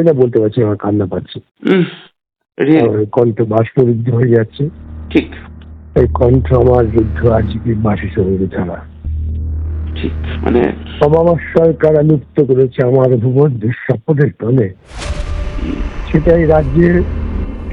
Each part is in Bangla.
আমি না বলতে পারছি আমার কান্না পাচ্ছে। কণ্ঠ বাষ্পরুদ্ধ হয়ে যাচ্ছে। ঠিক। এই কণ্ঠ আমার যুদ্ধ আজকে বাসি সঙ্গে ছাড়া। ঠিক মানে অবাবা সরকার লুপ্ত করেছে আমার ভূমধ্য দুঃস্বপ্নের তলে সেটাই রাজ্যের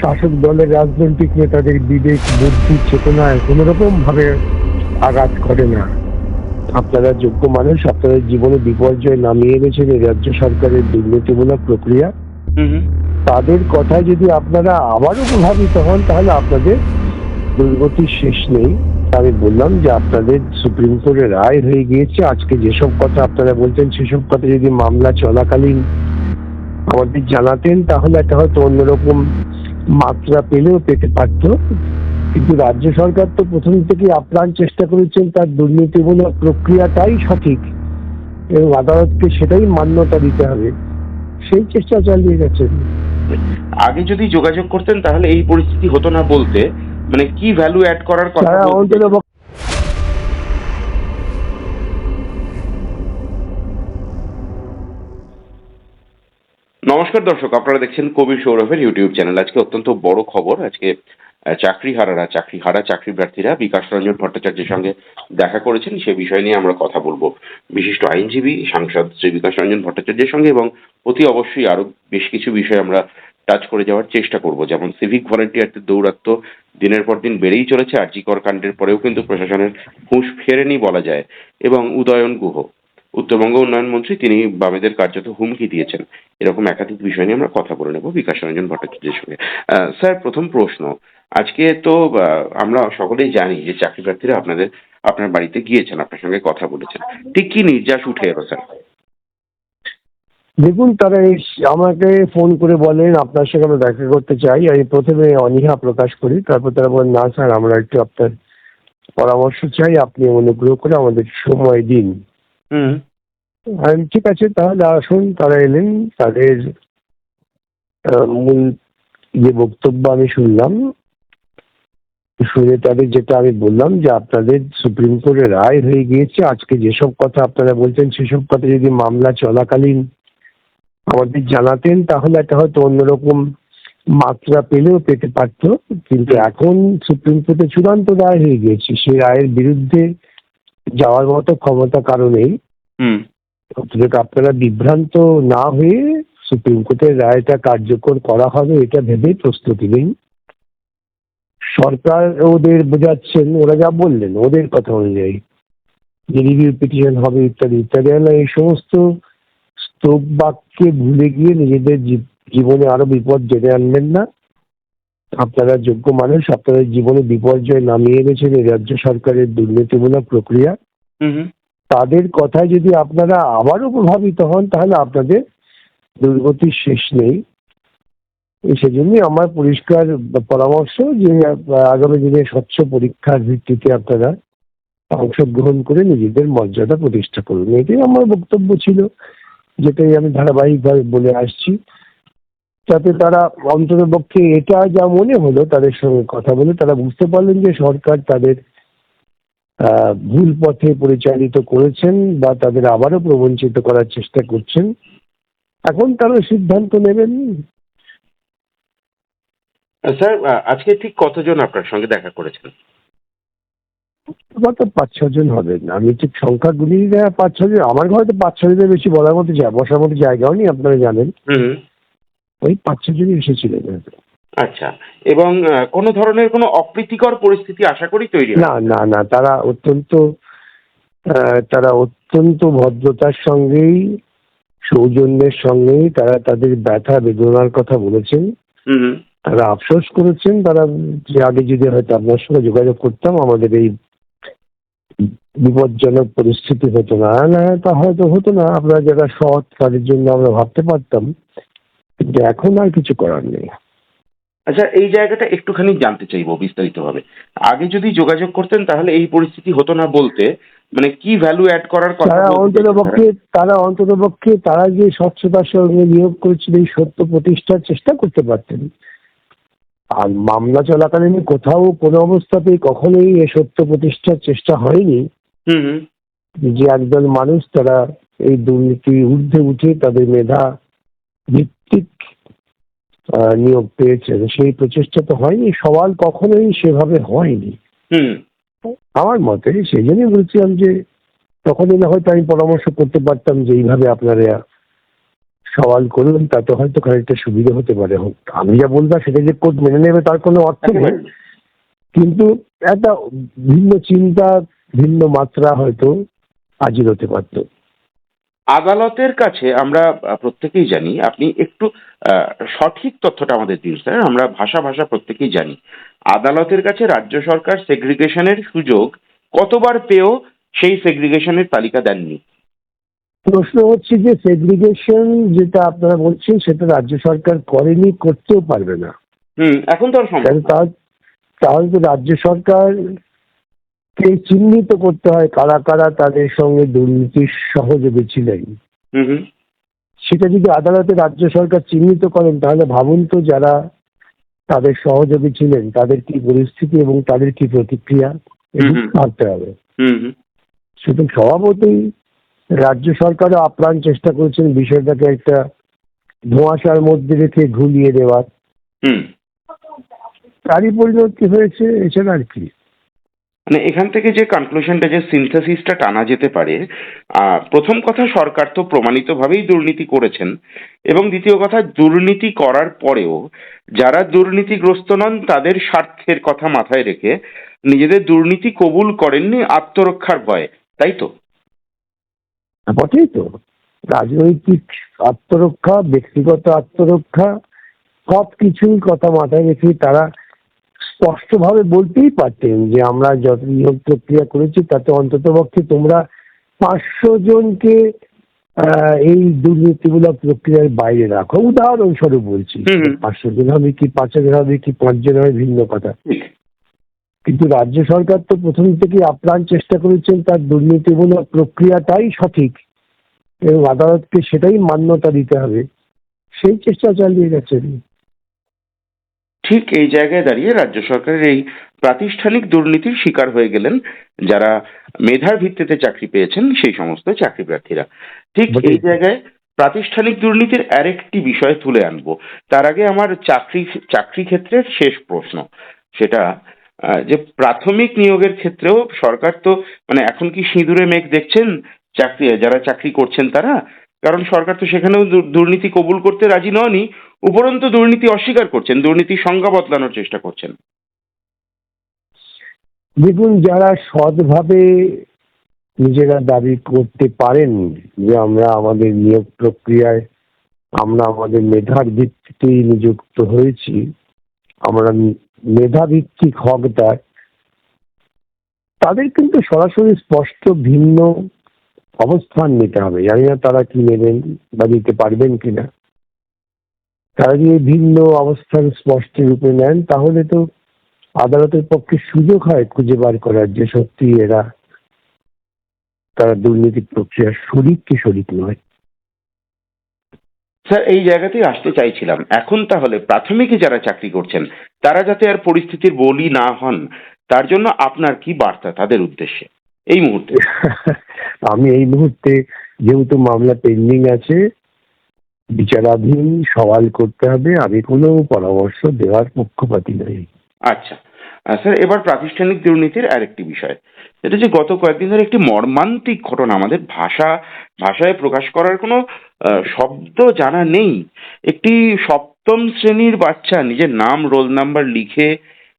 শাসক দলের রাজনৈতিক নেতাদের বিবেক বুদ্ধি চেতনায় কোনো রকম ভাবে আঘাত করে না। আপনারা যোগ্য মানুষ আপনাদের জীবনে বিপর্যয় নামিয়ে এনেছেন এই রাজ্য সরকারের দুর্নীতিমূলক প্রক্রিয়া। তাদের কথায় যদি আপনারা আবারও প্রভাবিত হন তাহলে আপনাদের দুর্গতির শেষ নেই। আমি বললাম যে আপনাদের সুপ্রিম কোর্টের রায় হয়ে গিয়েছে। আজকে যেসব কথা আপনারা বলছেন সেসব কথা যদি মামলা চলাকালীন আমাদের জানাতেন তাহলে একটা হয়তো অন্যরকম মাত্রা পেলেও পেতে পারত। কিন্তু রাজ্য সরকার তো প্রথম থেকে আপ্রাণ চেষ্টা করেছেন তার দুর্নীতিমূলক প্রক্রিয়াটাই সঠিক এবং আদালতকে সেটাই মান্যতা দিতে হবে। সেই চেষ্টা চালিয়ে গেছেন। আগে যদি যোগাযোগ করতেন তাহলে এই পরিস্থিতি হতো না বলতে মানে কি ভ্যালু অ্যাড করার কথা অন্তত নমস্কার দর্শক, আপনারা দেখছেন কবি সৌরভের ইউটিউব চ্যানেল আজকে অত্যন্ত বড় খবর, আজকে চাকরি হারারা চাকরি হারা চাকরি প্রার্থীরা বিকাশ রঞ্জন ভট্টাচার্যের সঙ্গে দেখা করেছেন। সে বিষয় নিয়ে আমরা কথা বলব। বিশিষ্ট আইনজীবী, সাংসদ শ্রী বিকাশ রঞ্জন ভট্টাচার্যের সঙ্গে এবং অতি অবশ্যই আরও বেশ কিছু বিষয় আমরা টাচ করে যাওয়ার চেষ্টা করব। যেমন সিভিক ভলেন্টিয়ারদের দৌরাত্ম দিনের পর দিন বেড়েই চলেছে। আরজিকর কাণ্ডের পরেও কিন্তু প্রশাসনের হুঁশ ফেরেনি বলা যায়। এবং উদয়ন গুহ উত্তরবঙ্গ উন্নয়ন মন্ত্রী তিনি বামেদের কার্যত হুমকি দিয়েছেন। এরকম একাধিক বিষয় নিয়ে আমরা কথা বলে নেব বিকাশ রঞ্জন ভট্টাচার্যের সঙ্গে। স্যার, প্রথম প্রশ্ন। আজকে তো আমরা সকলেই জানি যে চাকরি প্রার্থীরা আপনাদের, আপনার বাড়িতে গিয়েছেন, আপনার সঙ্গে কথা বলেছেন। ঠিক কি নির্যাস উঠে এলো, স্যার? দেখুন, তারা আমাকে ফোন করে বলেন, আপনার সঙ্গে আমরা দেখা করতে চাই। আমি প্রথমে অনীহা প্রকাশ করি, তারপর তারা বলেন, না, স্যার, আমরা একটু আপনার পরামর্শ চাই, আপনি অনুগ্রহ করে আমাদের সময় দিন। হুম। ঠিক আছে, তাহলে আসুন, তারা এলেন, তাদের মূল যে বক্তব্য আমি শুনলাম, শুনে তাদের যেটা আমি বললাম যে আপনাদের সুপ্রিম কোর্টের রায় হয়ে গিয়েছে, আজকে যেসব কথা আপনারা বলছেন, সেসব কথা যদি মামলা চলাকালীন আমাদের জানাতেন, তাহলে একটা হয়তো অন্যরকম মাত্রা পেলেও পেতে পারতো। কিন্তু এখন সুপ্রিম কোর্টে চূড়ান্ত রায় হয়ে গিয়েছে। সেই রায়ের বিরুদ্ধে যাওয়ার মতো ক্ষমতা কারণেই হুম। অতএব আপনারা বিভ্রান্ত না হয়ে সুপ্রিম কোর্টের রায়টা কার্যকর করা হবে এটা ভেবে প্রস্তুতি নিন। সরকার ওদের বোঝাচ্ছেন ওরা যা বললেন ওদের কথা অনুযায়ী। যে রিভিউ পিটিশন হবে ইত্যাদি ইত্যাদি না এই সমস্ত স্তোপ বাক্যে ভুলে গিয়ে নিজেদের জীবনে আরও বিপদ জেনে আনবেন না। আপনারা যোগ্য মানুষ আপনাদের জীবনে বিপর্যয় নামিয়ে এনেছেন এই রাজ্য সরকারের দুর্নীতিমূলক প্রক্রিয়া তাদের কথায় যদি আপনারা আবারও প্রভাবিত হন তাহলে আপনাদের দুর্গতির শেষ নেই। সেজন্যই আমার পরিষ্কার পরামর্শ যে আগামী দিনে স্বচ্ছ পরীক্ষার ভিত্তিতে আপনারা অংশগ্রহণ করে নিজেদের মর্যাদা প্রতিষ্ঠা করুন। এটাই আমার বক্তব্য ছিল যেটাই আমি ধারাবাহিকভাবে বলে আসছি। যাতে তারা অন্ততপক্ষে এটা যা মনে হলো তাদের সঙ্গে কথা বলে তারা বুঝতে পারলেন যে সরকার তাদের ভুল পথে পরিচালিত করেছেন বা তাদের আবারও প্রবঞ্চিত করার চেষ্টা করছেন। এখন তারা সিদ্ধান্ত নেবেন। স্যার আজকে ঠিক কতজন আপনার সঙ্গে দেখা করেছেন? হয়তো পাঁচ ছজন হবেন আমি ঠিক সংখ্যা গুলি পাঁচ ছজন আমার ঘরে তো পাঁচ ছজনের বেশি বলার মতো বসার মতো জায়গাও নেই আপনারা জানেন। হুম। ওই পাঁচ ছজনই এসেছিলেন হয়তো। আচ্ছা এবং কোনো ধরনের কোনো অপ্রীতিকর পরিস্থিতি আশা করি তৈরি না না না তারা অত্যন্ত তারা অত্যন্ত ভদ্রতার সঙ্গেই সৌজন্যের সঙ্গেই তারা তাদের ব্যথা বেদনার কথা বলেছেন। তারা আফসোস করেছেন তারা যে আগে যদি হয়তো আপনার সঙ্গে যোগাযোগ করতাম আমাদের এই বিপজ্জনক পরিস্থিতি হতো না। না তা হয়তো হতো না। আপনারা যারা সৎ তাদের জন্য আমরা ভাবতে পারতাম। কিন্তু এখন আর কিছু করার নেই। আচ্ছা এই জায়গাটা একটুখানি জানতে চাইব বিস্তারিতভাবে। আগে যদি যোগাযোগ করতেন তাহলে এই পরিস্থিতি হতো না বলতে মানে কি ভ্যালু অ্যাড করার কথা তারা বলতে অন্তত পক্ষে তারা অন্তত পক্ষে তারা যে স্বচ্ছতার সঙ্গে নিয়োগ করেছিল এই সত্য প্রতিষ্ঠার চেষ্টা করতে পারতেন। আর মামলা চলাকালীন কোথাও কোনো অবস্থাতেই কখনোই এ সত্য প্রতিষ্ঠার চেষ্টা হয়নি। যে একদল মানুষ তারা এই দুর্নীতি ঊর্ধ্বে উঠে তাদের মেধা ভিত্তিক নিয়োগ পেয়েছেন সেই প্রচেষ্টা তো হয়নি সওয়াল কখনোই সেভাবে হয়নি। আমার মতে সেই জন্যই বলছিলাম যে তখনই না হয়তো আমি পরামর্শ করতে পারতাম যে এইভাবে আপনারা সওয়াল করুন তাতে হয়তো খানিকটা সুবিধা হতে পারে। আমি যা বলব সেটা যে কোর্ট মেনে নেবে তার কোনো অর্থ নেই। কিন্তু একটা ভিন্ন চিন্তা ভিন্ন মাত্রা হয়তো হাজির হতে পারতো। আদালতের কাছে আমরা প্রত্যেকেই জানি আপনি একটু সঠিক তথ্যটা আমাদের দিন স্যার। আমরা ভাষা ভাষা প্রত্যেকেই জানি। আদালতের কাছে রাজ্য সরকার সেগ্রিগেশনের সুযোগ কতবার পেয়েও সেই সেগ্রিগেশনের তালিকা দেননি। প্রশ্ন হচ্ছে যে সেগ্রিগেশন যেটা আপনারা বলছেন সেটা রাজ্য সরকার করেনি করতেও পারবে না। হুম এখন তো আর তাহলে তো রাজ্য সরকার কে চিহ্নিত করতে হয় কারা কারা তাদের সঙ্গে দুর্নীতির সহযোগী ছিলেন? সেটা যদি আদালতে রাজ্য সরকার চিহ্নিত করেন তাহলে ভাবুন তো যারা তাদের সহযোগী ছিলেন তাদের কি পরিস্থিতি এবং তাদের কি প্রতিক্রিয়া ভাবতে হবে। হুম হুম। সুতরাং স্বভাবতই রাজ্য সরকারও আপ্রাণ চেষ্টা করেছেন বিষয়টাকে একটা ধোঁয়াশার মধ্যে রেখে ঘুলিয়ে দেওয়ার। তারই পরিণতি হয়েছে এছাড়া আর কি। মানে এখান থেকে যে কনক্লুশনটা যে সিনথেসিসটা টানা যেতে পারে প্রথম কথা সরকার তো প্রমাণিতভাবেই দুর্নীতি করেছেন এবং দ্বিতীয় কথা, দুর্নীতি করার পরেও যারা দুর্নীতিগ্রস্ত নন, তাদের স্বার্থের কথা মাথায় রেখে নিজেদের দুর্নীতি কবুল করেননি আত্মরক্ষার ভয়ে। তাই তো? বটেই তো। রাজনৈতিক আত্মরক্ষা, ব্যক্তিগত আত্মরক্ষা সব কিছুই কথা মাথায় রেখে তারা স্পষ্টভাবে বলতেই পারতেন যে আমরা যত নিয়োগ প্রক্রিয়া করেছি তাতে অন্তত পক্ষে তোমরা পাঁচশো জনকে এই দুর্নীতিমূলক প্রক্রিয়ার বাইরে রাখো। উদাহরণস্বরূপ বলছি। পাঁচশো জন হবে কি পাঁচ হাজার হবে কি পাঁচ জন হবে ভিন্ন কথা। কিন্তু রাজ্য সরকার তো প্রথম থেকে আপ্রাণ চেষ্টা করেছেন তার দুর্নীতিমূলক প্রক্রিয়াটাই সঠিক এবং আদালতকে সেটাই মান্যতা দিতে হবে। সেই চেষ্টা চালিয়ে গেছেন ঠিক এই জায়গায় দাঁড়িয়ে রাজ্য সরকারের এই প্রাতিষ্ঠানিক দুর্নীতির শিকার হয়ে গেলেন যারা মেধার ভিত্তিতে চাকরি পেয়েছেন সেই সমস্ত চাকরি প্রার্থীরা ঠিক এই জায়গায় প্রাতিষ্ঠানিক দুর্নীতির আরেকটি বিষয় তুলে আনব। তার আগে আমার চাকরি চাকরি ক্ষেত্রের শেষ প্রশ্ন। সেটা যে প্রাথমিক নিয়োগের ক্ষেত্রেও সরকার তো মানে এখন কি সিঁদুরে মেঘ দেখছেন চাকরি যারা চাকরি করছেন তারা? কারণ সরকার তো সেখানেও দুর্নীতি কবুল করতে রাজি নয়নি উপরন্তু দুর্নীতি অস্বীকার করছেন দুর্নীতির সংজ্ঞা বদলানোর চেষ্টা করছেন। দেখুন, যারা সৎভাবে নিজেরা দাবি করতে পারেন যে আমরা আমাদের নিয়োগ প্রক্রিয়ায়, আমরা আমাদের মেধার ভিত্তিতেই নিযুক্ত হয়েছি, আমরা মেধাভিত্তিক হকদার, তাদের কিন্তু সরাসরি স্পষ্ট ভিন্ন অবস্থান নিতে হবে। জানি না তারা কি নেবেন বা নিতে পারবেন কিনা। তারা যদি ভিন্ন অবস্থান স্পষ্ট রূপে নেন তাহলে তো আদালতের পক্ষে সুযোগ হয় খুঁজে বার করার যে সত্যি এরা তারা দুর্নীতি প্রক্রিয়ার শরিক কি শরিক নয়। স্যার এই জায়গাতেই আসতে চাইছিলাম। এখন তাহলে প্রাথমিকে যারা চাকরি করছেন তারা যাতে আর পরিস্থিতির বলি না হন তার জন্য আপনার কি বার্তা তাদের উদ্দেশ্যে? এই মুহূর্তে। আমি এই মুহূর্তে যেহেতু মামলা পেন্ডিং আছে বিচারাধীন সওয়াল করতে হবে, আমি কোনো পরামর্শ দেওয়ার পক্ষপাতি নই। আচ্ছা। স্যার, এবার প্রাতিষ্ঠানিক দুর্নীতির আরেকটি বিষয়। এটা যে গত কয়েকদিন ধরে একটি মর্মান্তিক ঘটনা, আমাদের ভাষা, ভাষায় প্রকাশ করার কোনো শব্দ জানা নেই। একটি সপ্তম শ্রেণির বাচ্চা, নিজের নাম, রোল নাম্বার লিখে,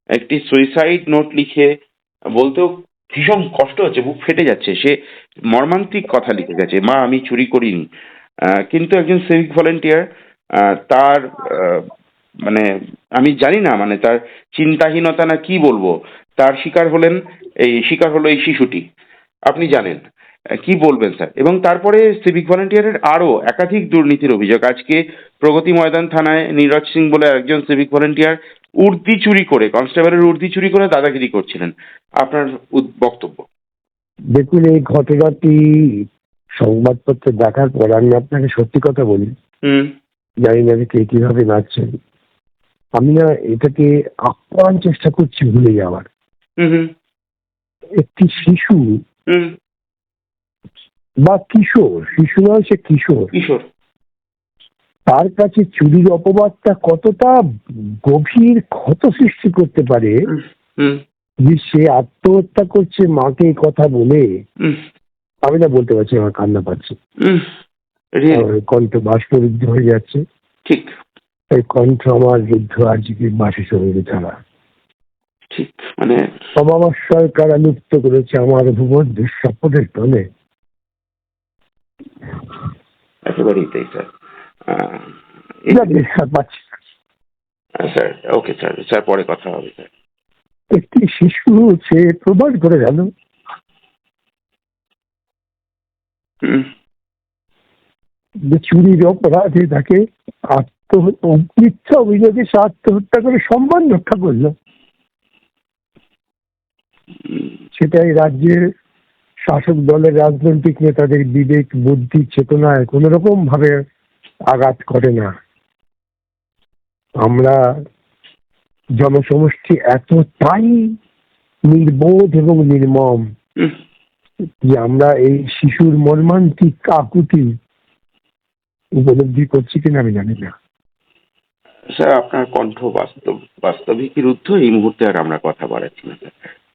একটি সুইসাইড নোট লিখে, বলতেও ভীষণ কষ্ট হচ্ছে, বুক ফেটে যাচ্ছে। সে মর্মান্তিক কথা লিখে গেছে, মা, আমি চুরি করিনি। কিন্তু একজন সিভিক ভলেন্টিয়ার তার মানে আমি জানি না মানে তার চিন্তাহীনতা না কি বলব, তার শিকার হলেন এই, শিকার হলো এই শিশুটি। আপনি জানেন কি বলবেন স্যার? এবং তারপরে সিভিক ভলেন্টিয়ারের আরও একাধিক দুর্নীতির অভিযোগ। আজকে প্রগতি ময়দান থানায় নীরজ সিং বলে একজন সিভিক ভলেন্টিয়ার উর্দি চুরি করে, কনস্টেবলের উর্দি চুরি করে দাদাগিরি করছিলেন। আপনার বক্তব্য। দেখুন, এই ঘটনাটি সংবাদপত্রে দেখার পর আমি আপনাকে সত্যি কথা বলি। জানি না কে কীভাবে নাচছেন। আমি না এটাকে আপ্রাণ চেষ্টা করছি ভুলে যাওয়ার। একটি শিশু বা কিশোর শিশু নয় সে কিশোর। কিশোর। তার কাছে চুরির অপবাদটা কতটা গভীর ক্ষত সৃষ্টি করতে পারে যে সে আত্মহত্যা করছে মাকে কথা বলে। আমি না বলতে পারছি আমার কান্না পাচ্ছে। কণ্ঠ বাষ্পরুদ্ধ হয়ে যাচ্ছে। ঠিক। এই কণ্ঠ আমার রুদ্ধ আজকে বাসি শরীরে ছাড়া। ঠিক মানে অমাবস্যার কারা লুপ্ত করেছে আমার ভুবন দুঃস্বপ্নের তলে। একেবারেই তাই sir. Sir okay sir sir পরে কথা হবে স্যার। একটি শিশু সে প্রমাণ করে গেল হুম, যে চুরির অপরাধে তাকে আত্মহত্যা মিথ্যা অভিযোগে সে আত্মহত্যা করে সম্মান রক্ষা করল। সেটাই রাজ্যের শাসক দলের রাজনৈতিক নেতাদের বিবেক বুদ্ধি চেতনায় কোন রকম ভাবে আঘাত করে না। আমরা জনসমষ্টি এতটাই নির্বোধ এবং নির্মম যে আমরা এই শিশুর মর্মান্তিক আকুতি উপলব্ধি করছি কিনা আমি জানি না। স্যার, আপনার কণ্ঠ বাস্তব বাস্তবিক রুদ্ধ? এই মুহূর্তে আর আমরা কথা বাড়াচ্ছি না।